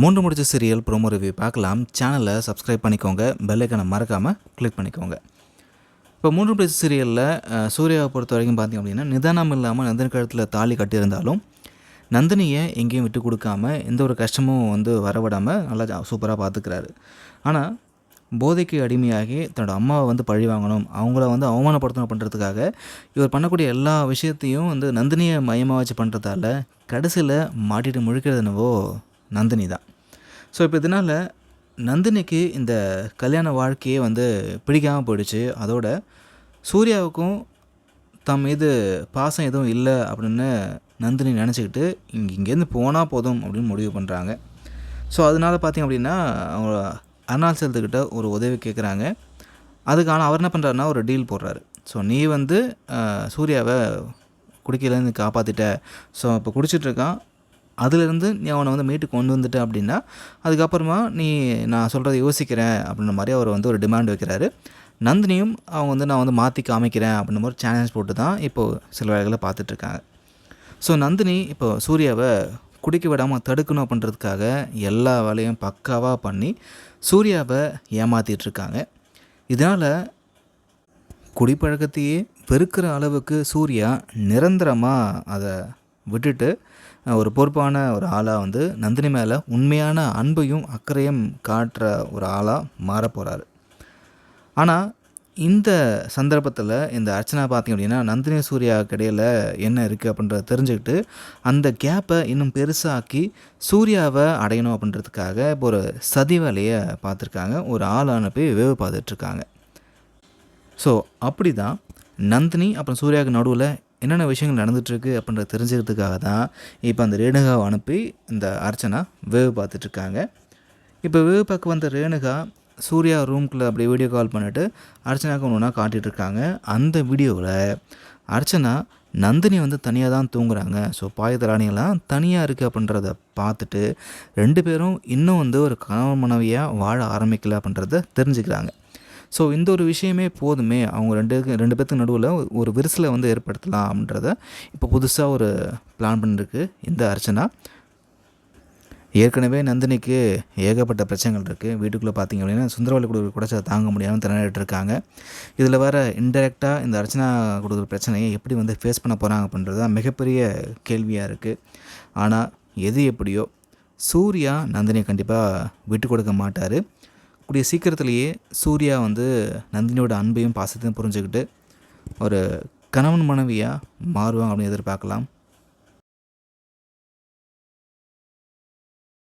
மூன்று முடிச்ச serial promo review பார்க்கலாம். சேனலை சப்ஸ்கிரைப் பண்ணிக்கோங்க. பெல்லைக்கனை மறக்காமல் கிளிக் பண்ணிக்கோங்க. இப்போ மூன்று முடிச்ச சீரியலில் சூர்யாவை பொறுத்த வரைக்கும் பார்த்திங்க அப்படின்னா நிதானம் இல்லாமல் நந்தினி கழுத்தில் தாலி கட்டியிருந்தாலும் நந்தினியை எங்கேயும் விட்டு கொடுக்காம எந்த ஒரு கஷ்டமும் வந்து வரவிடாமல் நல்லா சூப்பராக பார்த்துக்கிறாரு. ஆனால் போதைக்கு அடிமையாகி தன்னோட அம்மாவை வந்து பழி வாங்கணும் அவங்கள வந்து அவமானப்படுத்தணும் பண்ணுறதுக்காக இவர் பண்ணக்கூடிய எல்லா விஷயத்தையும் வந்து நந்தினியை மையமாக வச்சு பண்ணுறதால கடைசியில் மாட்டிட்டு முழிக்கிறது என்னவோ நந்தினி தான். ஸோ இப்போ இதனால் நந்தினிக்கு இந்த கல்யாண வாழ்க்கையே வந்து பிடிக்காமல் போயிடுச்சு. அதோட சூர்யாவுக்கும் தம் மீது பாசம் எதுவும் இல்லை அப்படின்னு நந்தினி நினச்சிக்கிட்டு இங்கே இங்கேருந்து போனால் போதும் அப்படின்னு முடிவு பண்ணுறாங்க ஸோ அதனால் பார்த்திங்க அப்படின்னா அவங்க அருணாள் செலுத்துக்கிட்ட ஒரு உதவி கேட்குறாங்க அதுக்கான அவர் என்ன பண்ணுறாருன்னா ஒரு டீல் போடுறாரு. ஸோ நீ வந்து சூர்யாவை குடிக்கலேருந்து காப்பாற்றிட்ட ஸோ இப்போ குடிச்சிட்ருக்கான் அதுலேருந்து நீ அவனை வந்து மீட்டு கொண்டு வந்துட்ட அப்படின்னா அதுக்கப்புறமா நீ நான் சொல்கிறத யோசிக்கிறேன் அப்படின்ற மாதிரி அவர் வந்து ஒரு டிமாண்ட் வைக்கிறாரு. நந்தினியும் அவங்க வந்து நான் வந்து மாற்றி காமிக்கிறேன் அப்படின்ற மாதிரி சேலஞ்ச் போட்டு தான் இப்போது சில வேலைகளை பார்த்துட்ருக்காங்க. ஸோ நந்தினி இப்போ சூர்யாவை குடிக்க விடாமல் தடுக்கணும் அப்படின்றதுக்காக எல்லா வேலையும் பக்காவாக பண்ணி சூர்யாவை ஏமாற்றிட்டுருக்காங்க இதனால் குடிப்பழக்கத்தையே வெறுக்கிற அளவுக்கு சூர்யா நிரந்தரமாக அதை விட்டுட்டு ஒரு பொறுப்பான ஒரு ஆளாக வந்து நந்தினி மேலே உண்மையான அன்பையும் அக்கறையும் காட்டுற ஒரு ஆளாக மாறப் போகிறாரு ஆனால் இந்த சந்தர்ப்பத்தில் இந்த அர்ச்சனா பார்த்திங்க அப்படின்னா நந்தினி சூர்யாவுக்கு இடையில் என்ன இருக்குது அப்படின்றத தெரிஞ்சுக்கிட்டு அந்த கேப்பை இன்னும் பெருசாக்கி சூர்யாவை அடையணும் அப்படின்றதுக்காக இப்போ ஒரு சதி வேலையை பார்த்துருக்காங்க ஒரு ஆள் அனுப்பி வேவு பார்த்துட்ருக்காங்க ஸோ அப்படி தான் நந்தினி அப்புறம் சூர்யாவுக்கு நடுவில் என்னென்ன விஷயங்கள் நடந்துகிட்ருக்கு அப்படின்றத தெரிஞ்சுக்கிறதுக்காக தான் இப்போ அந்த ரேணுகாவை அனுப்பி இந்த அர்ச்சனா வேவு பார்த்துட்ருக்காங்க. இப்போ வேவு பார்க்க வந்த ரேணுகா சூர்யா ரூம்குள்ளே அப்படியே வீடியோ கால் பண்ணிவிட்டு அர்ச்சனாவுக்கு ஒன்று ஒன்றா காட்டிகிட்ருக்காங்க அந்த வீடியோவில் அர்ச்சனா நந்தினி வந்து தனியாக தான் தூங்குறாங்க. ஸோ பாயத்தலாணியெல்லாம் தனியாக இருக்குது அப்படின்றத பார்த்துட்டு ரெண்டு பேரும் இன்னும் வந்து ஒரு கணவன் மனைவியாக வாழ ஆரம்பிக்கல அப்படின்றத தெரிஞ்சுக்கிறாங்க. ஸோ இந்த ஒரு விஷயமே போதுமே. அவங்க ரெண்டு ரெண்டு பேர்த்துக்கு நடுவில் ஒரு விரிசலை வந்து ஏற்படுத்தலாம் அப்படின்றத இப்போ புதுசாக ஒரு பிளான் பண்ணிருக்கு இந்த அர்ச்சனா. ஏற்கனவே நந்தினிக்கு ஏகப்பட்ட பிரச்சனைகள் இருக்குது வீட்டுக்குள்ளே பார்த்தீங்க அப்படின்னா சுந்தரவல்லி கொடுக்குற குடைச்சதை தாங்க முடியாமல் திறனிட்டு இருக்காங்க. இதில் வேறு இன்டெரக்டாக இந்த அர்ச்சனா கொடுக்குற பிரச்சனையை எப்படி வந்து ஃபேஸ் பண்ண போகிறாங்க அப்படின்றது தான் மிகப்பெரிய கேள்வியாக இருக்குது ஆனால் எது எப்படியோ சூர்யா நந்தினியை கண்டிப்பாக விட்டு கொடுக்க மாட்டார். கூடிய சீக்கிரத்துலேயே சூர்யா வந்து நந்தினியோட அன்பையும் பாசத்தையும் புரிஞ்சுக்கிட்டு ஒரு கணவன் மனைவியாக மாறுவாங்க அப்படின்னு எதிர்பார்க்கலாம்.